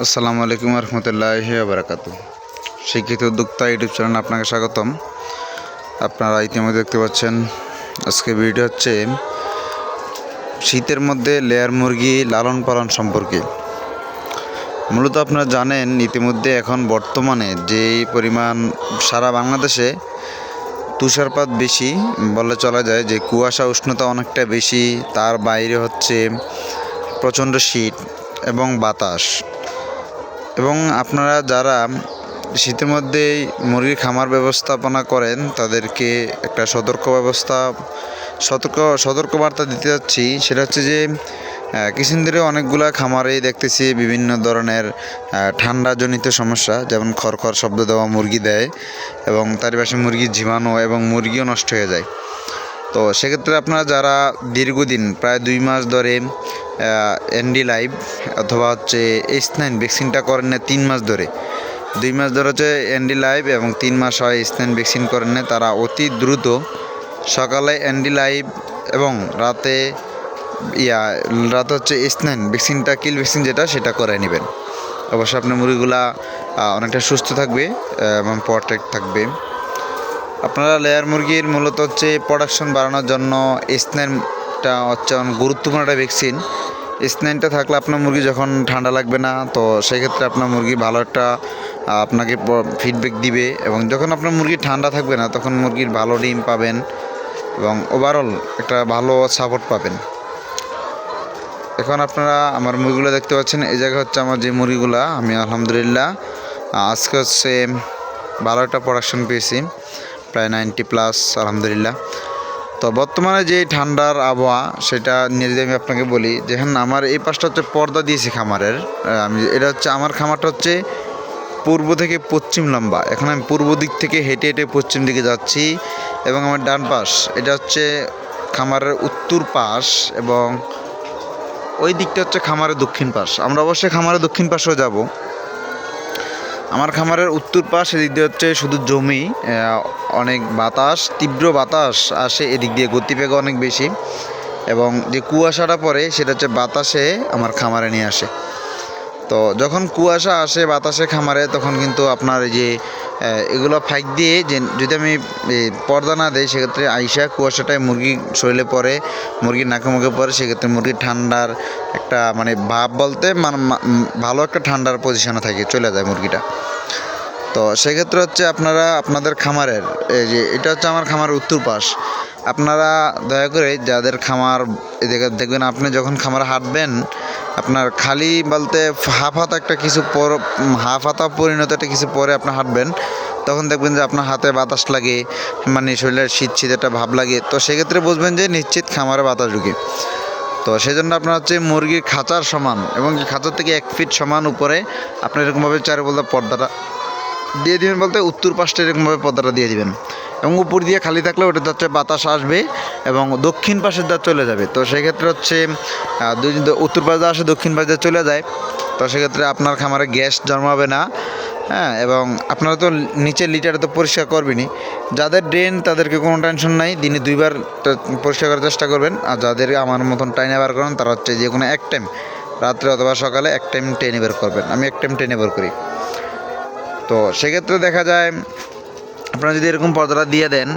আসসালামু আলাইকুম রহমতুল্লাহ বারাকাতু শিক্ষিত উদ্যোক্তা ইউটিউব চ্যানেল আপনাকে স্বাগতম। আপনারা ইতিমধ্যে দেখতে পাচ্ছেন, আজকে ভিডিও হচ্ছে শীতের মধ্যে লেয়ার মুরগি লালন পালন সম্পর্কে। মূলত আপনারা জানেন, ইতিমধ্যে এখন বর্তমানে যে পরিমাণ সারা বাংলাদেশে তুষারপাত বেশি বলে চলা যায়, যে কুয়াশা উষ্ণতা অনেকটা বেশি, তার বাইরে হচ্ছে প্রচণ্ড শীত এবং বাতাস। এবং আপনারা যারা শীতের মধ্যেই মুরগির খামার ব্যবস্থাপনা করেন, তাদেরকে একটা সতর্ক ব্যবস্থা, সতর্ক, সতর্কবার্তা দিতে যাচ্ছি। সেটা হচ্ছে যে ধরে অনেকগুলা খামারেই দেখতেছি বিভিন্ন ধরনের ঠান্ডাজনিত সমস্যা, যেমন খড়খড় শব্দ দেওয়া মুরগি দেয় এবং তার পাশে মুরগির জীবাণু এবং মুরগিও নষ্ট হয়ে যায়। তো সেক্ষেত্রে আপনারা যারা দীর্ঘদিন, প্রায় দুই মাস ধরে এনডি লাইভ অথবা হচ্ছে এইচ নাইন ভ্যাকসিনটা করেন না তিন মাস ধরে। দুই মাস ধরে হচ্ছে এনডি লাইভ এবং তিন মাস হয় এইচ নাইন ভ্যাকসিন করেন না তারা অতি দ্রুত সকালে এনডি লাইভ এবং রাতে ইয়া, রাতে হচ্ছে এইচ নাইন ভ্যাকসিনটা কিল ভ্যাকসিন যেটা, সেটা করে নেবেন। অবশ্যই আপনার মুরগিগুলা অনেকটা সুস্থ থাকবে এবং প্রটেক্ট থাকবে। আপনারা লেয়ার মুরগির মূলত হচ্ছে প্রোডাকশন বাড়ানোর জন্য স্নেনটা হচ্ছে অনেক গুরুত্বপূর্ণ একটা ভ্যাকসিন স্নেনটা থাকলে আপনার মুরগি যখন ঠান্ডা লাগবে না, তো সেক্ষেত্রে আপনার মুরগি ভালো একটা আপনাকে ফিডব্যাক দিবে এবং যখন আপনার মুরগি ঠান্ডা থাকবে না, তখন মুরগির ভালো ডিম পাবেন এবং ওভারঅল একটা ভালো সাপোর্ট পাবেন। এখন আপনারা আমার মুরগিগুলো দেখতে পাচ্ছেন, এই জায়গা হচ্ছে আমার যে মুরগিগুলো, আমি আলহামদুলিল্লাহ আজকে হচ্ছে ভালো একটা প্রোডাকশন পেয়েছি, প্রায় নাইনটি প্লাস আলহামদুলিল্লাহ। তো বর্তমানে যে ঠান্ডার আবহাওয়া, সেটা নিয়ে যদি আমি আপনাকে বলি যেখানে আমার এই পাশটা হচ্ছে পর্দা দিয়েছি খামারের আমি, এটা হচ্ছে আমার খামারটা হচ্ছে পূর্ব থেকে পশ্চিম লম্বা, এখন আমি পূর্ব দিক থেকে হেঁটে হেঁটে পশ্চিম দিকে যাচ্ছি, এবং আমার ডান পাশ, এটা হচ্ছে খামারের উত্তর পাশ, এবং ওই দিকটা হচ্ছে খামারের দক্ষিণ পাশ, আমরা অবশ্যই খামারের দক্ষিণ পাশেও যাব। আমার খামারের উত্তর পাশ এদিক দিয়ে হচ্ছে শুধু জমি অনেক বাতাস, তীব্র বাতাস আসে এদিক দিয়ে গতিবেগ অনেক বেশি। এবং যে কুয়াশাটা পড়ে সেটা হচ্ছে বাতাসে আমার খামারে নিয়ে আসে। তো যখন কুয়াশা আসে, বাতাসে খামারে, তখন কিন্তু আপনার এই যে এগুলো ফাইক দিয়ে যে, যদি আমি পর্দা না দেই, সেক্ষেত্রে আইসা কুয়াশাটায় মুরগি শরীরে পড়ে, মুরগির নাকে মুখে পড়ে, সেক্ষেত্রে মুরগির ঠান্ডার একটা মানে ভাব বলতে মানে ভালো একটা ঠান্ডার পজিশনে থাকে, চলে যায় মুরগিটা। তো সেক্ষেত্রে হচ্ছে আপনারা, আপনাদের খামারের, এই যে, এটা হচ্ছে আমার খামারের উত্তর পাশ। আপনারা দয়া করে যাদের খামার এদিকে দেখবেন, আপনি যখন খামারে হাঁটবেন, আপনার খালি বলতে হাফ হাতা একটা কিছু পর হাফ হাতা পরিণত একটা কিছু পরে আপনি হাঁটবেন, তখন দেখবেন যে আপনার হাতে বাতাস লাগে মানে শরীরের শীত শীত একটা ভাব লাগে। তো সেক্ষেত্রে বুঝবেন যে নিশ্চিত খামারে বাতাস ঢুকে। তো সেই জন্য আপনার হচ্ছে মুরগির খাঁচার সমান এবং খাঁচার থেকে এক ফিট সমান উপরে আপনি এরকমভাবে চারে বলতে পর্দাটা দিয়ে দিবেন বলতে উত্তর পাশটা এরকমভাবে পর্দাটা দিয়ে দিবেন। এবং উপর দিয়ে খালি থাকলে ওটা হচ্ছে বাতাস আসবে এবং দক্ষিণ পাশের দা চলে যাবে। তো সেক্ষেত্রে হচ্ছে দুই উত্তর পাশ আসে, দক্ষিণ পাশ চলে যায়। তো সেক্ষেত্রে আপনার খামারে গ্যাস জন্মাবে না হ্যাঁ এবং আপনারা তো নিচের লিটার তো পরিষ্কার করবেনই। যাদের ড্রেন, তাদেরকে কোনো টেনশন নাই, দিনে দুইবার পরিষ্কার করার চেষ্টা করবেন। আর যাদের আমার মতন টাইনে বার করেন, তারা হচ্ছে যে কোনো এক টাইম, রাত্রে অথবা সকালে এক টাইম টেনে বের করবেন। আমি এক টাইম টেনে বের করি। তো সেক্ষেত্রে দেখা যায় আপনারা যদি এরকম পর্দাটা দিয়ে দেন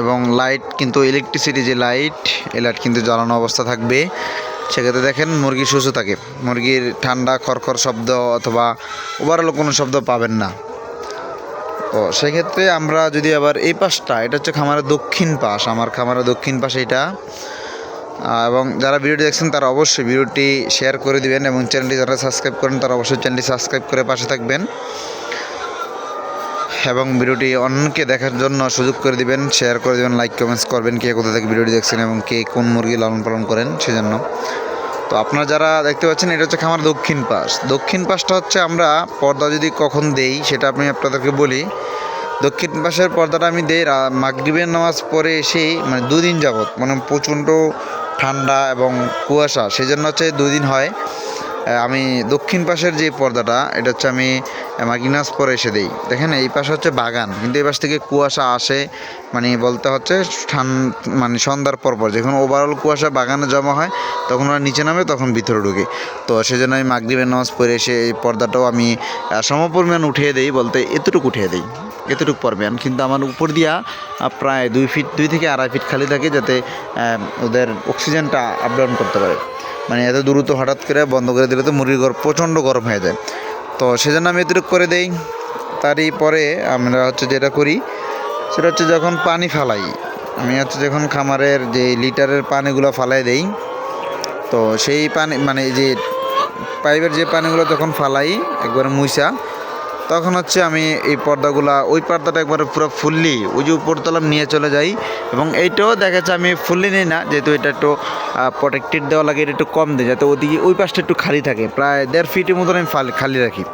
এবং লাইট কিন্তু ইলেকট্রিসিটি যে লাইট এই লাইট কিন্তু জ্বালানো অবস্থা থাকবে। সেক্ষেত্রে দেখেন মুরগি সুস্থ থাকে। মুরগির ঠান্ডা খরখর শব্দ অথবা ওভারঅল কোনো শব্দ পাবেন না। তো সেক্ষেত্রে আমরা যদি আবার এই পাশটা, এটা হচ্ছে খামারের দক্ষিণ পাশ, আমার খামারের দক্ষিণ পাশে এটা এবং যারা ভিডিওটি দেখছেন, তারা অবশ্যই ভিডিওটি শেয়ার করে দিবেন এবং চ্যানেলটি যারা সাবস্ক্রাইব করেন, তারা অবশ্যই চ্যানেলটি সাবস্ক্রাইব করে পাশে থাকবেন। এবং ভিডিওটি অন্যকে দেখার জন্য সুযোগ করে দিবেন শেয়ার করে দিবেন লাইক কমেন্টস করবেন কে কোথা থেকে ভিডিওটি দেখছেন এবং কে কোন মুরগি লালন পালন করেন সেজন্য। তো আপনারা যারা দেখতে পাচ্ছেন, এটা হচ্ছে খামার দক্ষিণ পাশ। দক্ষিণ পাশটা হচ্ছে আমরা পর্দা যদি কখন দেই সেটা আমি আপনাদেরকে বলি। দক্ষিণ পাশের পর্দাটা আমি দেই মাগরিবের নামাজ পরে এসেই মানে দুদিন যাবত মানে প্রচণ্ড ঠান্ডা এবং কুয়াশা সেই জন্য হচ্ছে দুদিন হয়। আমি দক্ষিণ পাশের যে পর্দাটা, এটা হচ্ছে আমি মাগিনাস পরে এসে দিই। দেখেন, এই পাশে হচ্ছে বাগান, কিন্তু এই পাশ থেকে কুয়াশা আসে মানে বলতে হচ্ছে ঠান মানে সন্ধ্যার পরপর যখন ওভারঅল কুয়াশা বাগানে জমা হয়, তখন ওরা নিচে নামে, তখন ভিতরে ঢুকে। তো সেজন্য আমি মাগরিবের নামাজ পরে এসে এই পর্দাটাও আমি সমপরিমাণ উঠিয়ে দিই বলতে এতটুকু উঠিয়ে দিই, এতটুকু পরিমাণ। কিন্তু আমার উপর দিয়া প্রায় দুই ফিট, দুই থেকে আড়াই ফিট খালি থাকে যাতে ওদের অক্সিজেনটা আপডাউন করতে পারে। মানে এত দ্রুত হঠাৎ করে বন্ধ করে দিলে তো মুরগির গরম প্রচণ্ড গরম হয়ে যায়। তো সেজন্য আমি এতটুকু করে দেই। তারই পরে আমরা হচ্ছে যেটা করি, সেটা হচ্ছে যখন পানি ফালাই, আমি হচ্ছে যখন খামারের যে লিটারের পানিগুলো ফালাই দেই, তো সেই পানি মানে যে পাইপের যে পানিগুলো যখন ফালাই, একবারে মুইসা তখন হচ্ছে আমি এই পর্দাগুলা, ওই পর্দাটা একবারে পুরো ফুললি, ওই যে উপরতলা নিয়ে চলে যাই। এবং এইটাও দেখা যাচ্ছে আমি ফুললি নিই না, যেহেতু এটা একটু প্রোটেক্টেড দেওয়া লাগে, এটা একটু কম দেয়, যাতে ওদিকে, ওই পাশটা একটু খালি থাকে, প্রায় দেড় ফিটের মতন আমি খালি রাখি।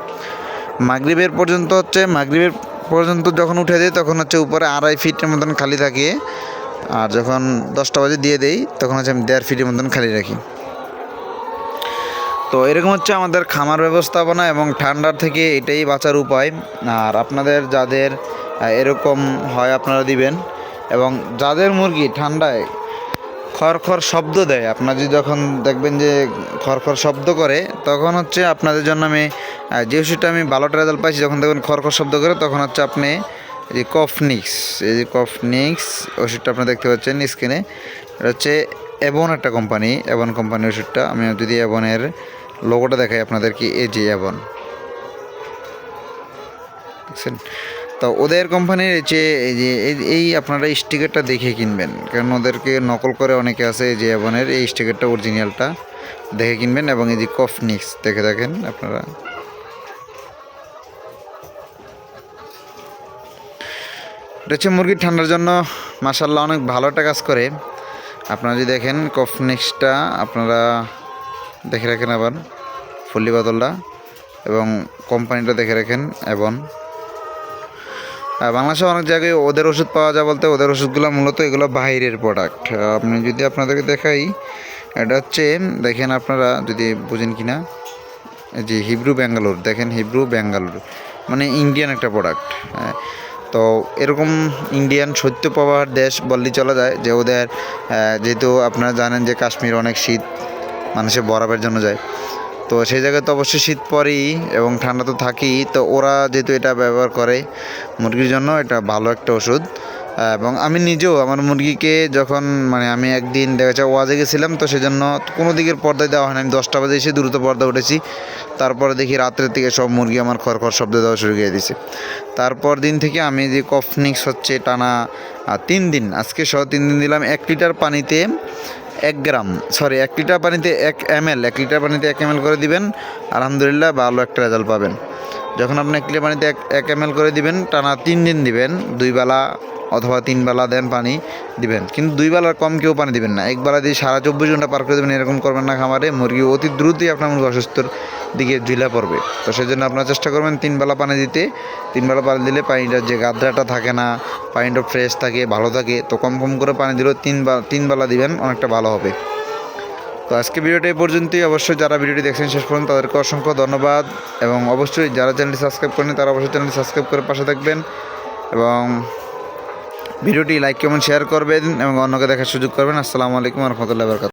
মাগরিবের পর্যন্ত হচ্ছে, মাগরিবের পর্যন্ত যখন উঠে দিই তখন হচ্ছে উপরে আড়াই ফিটের মতন খালি থাকে। আর যখন দশটা বাজে দিয়ে দেই, তখন হচ্ছে আমি দেড় ফিটের মতন খালি রাখি। তো এরকম হচ্ছে আমাদের খামার ব্যবস্থাপনা এবং ঠান্ডার থেকে এটাই বাঁচার উপায়। আর আপনাদের যাদের এরকম হয় আপনারা দিবেন। এবং যাদের মুরগি ঠান্ডায় খড়খড় শব্দ দেয়, আপনার যদি যখন দেখবেন যে খড়খড় শব্দ করে, তখন হচ্ছে আপনাদের জন্য আমি যে ওষুধটা আমি ভালোটা রেজাল্ট পাইছি, যখন দেখবেন খড়খড় শব্দ করে, তখন হচ্ছে আপনি এই যে কফনিক্স এই যে কফনিক্স ওষুধটা আপনি দেখতে পাচ্ছেন স্ক্রিনে এটা হচ্ছে অ্যাবন একটা কোম্পানি অ্যাবন কোম্পানির ওষুধটা। আমি যদি অ্যাবনের লোগোটা দেখাই আপনাদেরকে এ যে অ্যাবন দেখছেন? তো ওদের কোম্পানির যে এই আপনারা স্টিকারটা দেখে কিনবেন। কারণ ওদেরকে নকল করে অনেকে আছে এই যে অ্যাবনের এই স্টিকারটা অরিজিনালটা দেখে কিনবেন এবং এই যে কফনিক্স দেখে দেখেন আপনারা। এটা হচ্ছে মুরগির ঠান্ডার জন্য মাসাল্লাহ অনেক ভালো একটা কাজ করে। আপনারা যদি দেখেন কফনিক্সটা আপনারা দেখে রাখেন আবার, ফুল্লি বোতলটা এবং কোম্পানিটা দেখে রাখেন এবং বাংলাদেশে অনেক জায়গায় ওদের ওষুধ পাওয়া যায় বলতে ওদের ওষুধগুলো মূলত এগুলো বাইরের প্রোডাক্ট আপনি যদি আপনাদেরকে দেখাই, এটা হচ্ছে, দেখেন আপনারা যদি বুঝেন কি না যে হিব্রু ব্যাঙ্গালোর, দেখেন হিব্রু ব্যাঙ্গালোর মানে ইন্ডিয়ান একটা প্রোডাক্ট তো এরকম ইন্ডিয়ান সত্য পাওয়ার দেশ বললেই চলা যায় যে ওদের যেহেতু আপনারা জানেন যে কাশ্মীর অনেক শীত মানুষের বরফের জন্য যায়। তো সেই জায়গায় তো অবশ্যই শীত পরেই এবং ঠান্ডা তো থাকেই। তো ওরা যেহেতু এটা ব্যবহার করে মুরগির জন্য, এটা ভালো একটা ওষুধ। এবং আমি নিজেও আমার মুরগিকে যখন মানে আমি একদিন দেখা যাচ্ছে ওয়াজে গেছিলাম, তো সেজন্য কোনো দিকের পর্দায় দেওয়া হয় না আমি দশটা বাজে এসে দ্রুত পর্দা উঠেছি। তারপরে দেখি রাত্রের থেকে সব মুরগি আমার খড়খড় শব্দ দেওয়া শুরু করে দিয়েছে। তারপর দিন থেকে আমি যে কফনিক্স হচ্ছে, টানা তিন দিন, আজকে সহ তিন দিন দিলাম। এক লিটার পানিতে এক গ্রাম। সরি এক লিটার পানিতে এক এম এক লিটার পানিতে এক এম করে দিবেন। আলহামদুলিল্লাহ, ভালো একটা রেজাল্ট পাবেন। যখন আপনি এক লিটার পানিতে এক এক এম করে দিবেন, টানা তিন দিন দিবেন, দুই বেলা অথবা তিন বেলা দেন পানি দিবেন। কিন্তু দুই বেলার কম কেউ পানি দিবেন না। এক বেলা দিয়ে সারা চব্বিশ ঘণ্টা পার করে দেবেন, এরকম করবেন না খামারে। মুরগি অতি দ্রুতই আপনার মুরগি অসুস্থর দিকে ঝুলা পড়বে। তো সেই জন্য আপনার চেষ্টা করবেন তিন বেলা পানি দিতে। তিন বেলা পানি দিলে পানিটার যে গাদ্রাটা থাকে না, পানিটা ফ্রেশ থাকে, ভালো থাকে, তো কম কম করে পানি দিলেও তিন তিন বেলা দিবেন, অনেকটা ভালো হবে। তো আজকে ভিডিওটা এই পর্যন্তই। অবশ্যই যারা ভিডিওটি দেখছেন শেষ পর্যন্ত তাদেরকে অসংখ্য ধন্যবাদ এবং অবশ্যই যারা চ্যানেলটি সাবস্ক্রাইব করেন তারা অবশ্যই চ্যানেলটি সাবস্ক্রাইব করে পাশে থাকবেন এবং ভিডিওটি লাইক, কমেন্ট, শেয়ার করবেন এবং অন্যকে দেখার সুযোগ করবেন। আসসালামু আলাইকুম রহমতুল্লাহ বরকাত